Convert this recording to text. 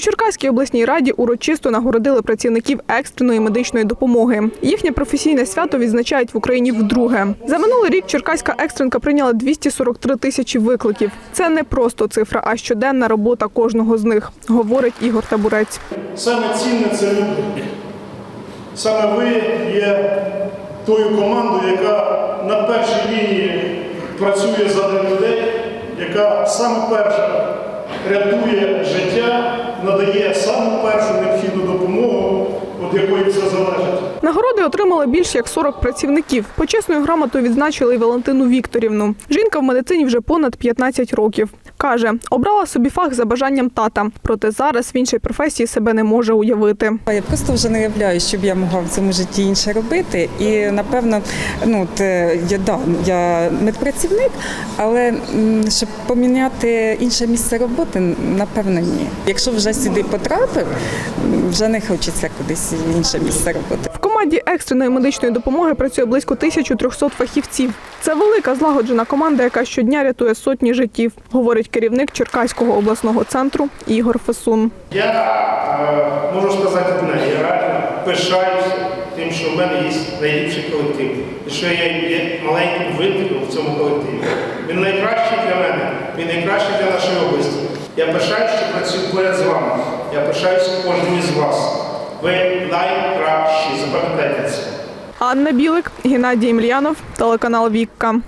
Черкаській обласній раді урочисто нагородили працівників екстреної медичної допомоги. Їхнє професійне свято відзначають в Україні вдруге. За минулий рік Черкаська екстренка прийняла 243 тисячі викликів. Це не просто цифра, а щоденна робота кожного з них, говорить Ігор Табурець. Саме цінне це люди. Саме ви є тою командою, яка на першій лінії працює заради людей, яка саме перша рятує життя, надає саму першу необхідну допомогу, від якої все залежить. Нагороди отримали більш як 40 працівників. Почесною грамотою відзначили й Валентину Вікторівну. Жінка в медицині вже понад 15 років. Каже, обрала собі фах за бажанням тата, проте зараз в іншій професії себе не може уявити. Я просто вже не уявляю, що б я могла в цьому житті інше робити. І напевно, ну е, я да, я медпрацівник, але щоб поміняти інше місце роботи, напевно, ні. Якщо вже сюди потрапив, вже не хочеться кудись в інше місце роботи. Команді екстреної медичної допомоги працює близько 1300 фахівців. Це велика злагоджена команда, яка щодня рятує сотні життів, говорить керівник Черкаського обласного центру Ігор Фесун. Я е, можу сказати одне, я реально пишаюся тим, що в мене є найліпший колектив. І що я є маленьким винником в цьому колективі. Він найкращий для мене, він найкращий для нашої області. Я пишаюся, що працюю поряд з вами. Я пишаюся кожним із вас. Ви найкращі, запам'ятайте це. Анна Білик, Геннадій Млянов, телеканал Вікка.